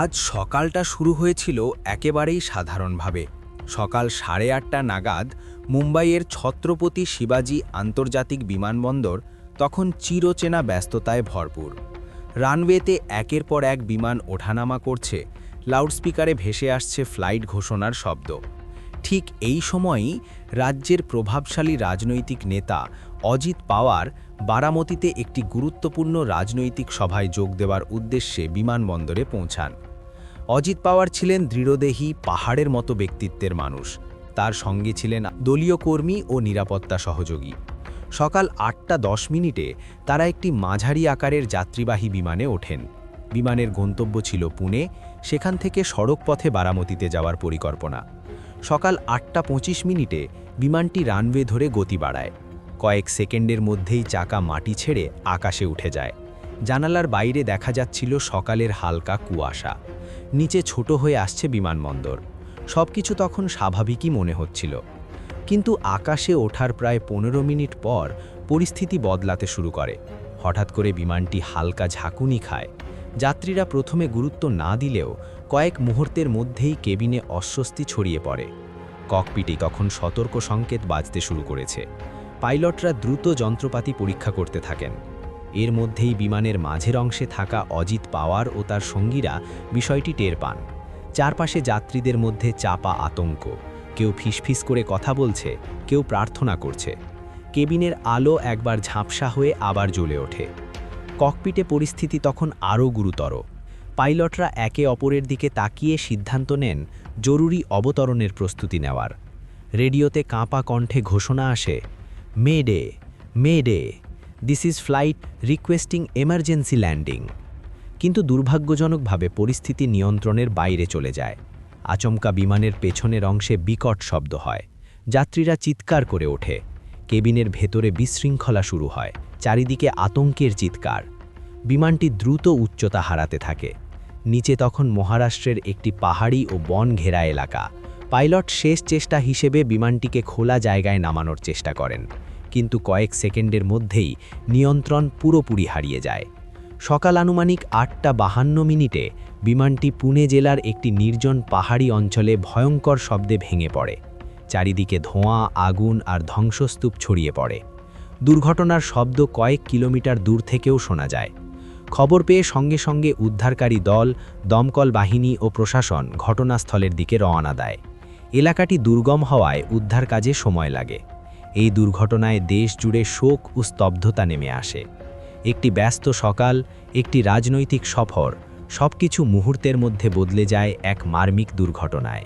আজ সকালটা শুরু হয়েছিল একেবারেই সাধারণভাবে। সকাল সাড়ে আটটা নাগাদ মুম্বাইয়ের ছত্রপতি শিবাজি আন্তর্জাতিক বিমানবন্দর তখন চিরচেনা ব্যস্ততায় ভরপুর। রানওয়েতে একের পর এক বিমান ওঠানামা করছে, লাউডস্পিকারে ভেসে আসছে ফ্লাইট ঘোষণার শব্দ। ঠিক এই সময়ই রাজ্যের প্রভাবশালী রাজনৈতিক নেতা অজিত পাওয়ার বারামতিতে একটি গুরুত্বপূর্ণ রাজনৈতিক সভায় যোগ দেওয়ার উদ্দেশ্যে বিমানবন্দরে পৌঁছান। অজিত পাওয়ার ছিলেন দৃঢ়দেহী, পাহাড়ের মতো ব্যক্তিত্বের মানুষ। তার সঙ্গে ছিলেন দলীয় কর্মী ও নিরাপত্তা সহযোগী। সকাল আটটা দশ মিনিটে তারা একটি মাঝারি আকারের যাত্রীবাহী বিমানে ওঠেন। বিমানের গন্তব্য ছিল পুনে, সেখান থেকে সড়ক পথে বারামতিতে যাওয়ার পরিকল্পনা। সকাল আটটা পঁচিশ মিনিটে বিমানটি রানওয়ে ধরে গতি বাড়ায়। কয়েক সেকেন্ডের মধ্যেই চাকা মাটি ছেড়ে আকাশে উঠে যায়। জানালার বাইরে দেখা যাচ্ছিল সকালের হালকা কুয়াশা। নিচে ছোট হয়ে আসছে বিমানবন্দর। সবকিছু তখন স্বাভাবিকই মনে হচ্ছিল। কিন্তু আকাশে ওঠার প্রায় পনেরো মিনিট পর পরিস্থিতি বদলাতে শুরু করে। হঠাৎ করে বিমানটি হালকা ঝাঁকুনি খায়। যাত্রীরা প্রথমে গুরুত্ব না দিলেও কয়েক মুহূর্তের মধ্যেই কেবিনে অস্বস্তি ছড়িয়ে পড়ে। ককপিটে তখন সতর্ক সংকেত বাজতে শুরু করেছে। পাইলটরা দ্রুত যন্ত্রপাতি পরীক্ষা করতে থাকেন। এর মধ্যেই বিমানের মাঝের অংশে থাকা অজিত পাওয়ার ও তার সঙ্গীরা বিষয়টি টের পান। চারপাশে যাত্রীদের মধ্যে চাপা আতঙ্ক। কেউ ফিসফিস করে কথা বলছে, কেউ প্রার্থনা করছে। কেবিনের আলো একবার ঝাপসা হয়ে আবার জ্বলে ওঠে। ককপিটে পরিস্থিতি তখন আরও গুরুতর। পাইলটরা একে অপরের দিকে তাকিয়ে সিদ্ধান্ত নেন, জরুরি অবতরণের প্রস্তুতি নেওয়ার। রেডিওতে কাঁপা কণ্ঠে ঘোষণা আসে mayday mayday this is flight requesting emergency landing কিন্তু দুর্ভাগ্যজনকভাবে পরিস্থিতি নিয়ন্ত্রণের বাইরে চলে যায়। আচমকা বিমানের পেছনের অংশে বিকট শব্দ হয়। যাত্রীরা চিৎকার করে ওঠে। কেবিনের ভেতরে বিশৃঙ্খলা শুরু হয়। চারিদিকে আতঙ্কের চিৎকার। বিমানটি দ্রুত উচ্চতা হারাতে থাকে। নিচে তখন মহারাষ্ট্রের একটি পাহাড়ি ও বন ঘেরা এলাকা। পাইলট শেষ চেষ্টা হিসেবে বিমানটিকে খোলা জায়গায় নামানোর চেষ্টা করেন। কিন্তু কয়েক সেকেন্ডের মধ্যেই নিয়ন্ত্রণ পুরোপুরি হারিয়ে যায়। সকাল আনুমানিক আটটা বাহান্ন মিনিটে বিমানটি পুনে জেলার একটি নির্জন পাহাড়ি অঞ্চলে ভয়ঙ্কর শব্দে ভেঙে পড়ে। চারিদিকে ধোঁয়া, আগুন আর ধ্বংসস্তূপ ছড়িয়ে পড়ে। দুর্ঘটনার শব্দ কয়েক কিলোমিটার দূর থেকেও শোনা যায়। খবর পেয়ে সঙ্গে সঙ্গে উদ্ধারকারী দল, দমকল বাহিনী ও প্রশাসন ঘটনাস্থলের দিকে রওনা দেয়। এলাকাটি দুর্গম হওয়ায় উদ্ধার কাজে সময় লাগে। এই দুর্ঘটনায় দেশ জুড়ে শোক ও স্তব্ধতা নেমে আসে। একটি ব্যস্ত সকাল, একটি রাজনৈতিক সফর, সবকিছু মুহূর্তের মধ্যে বদলে যায় এক মার্মিক দুর্ঘটনায়।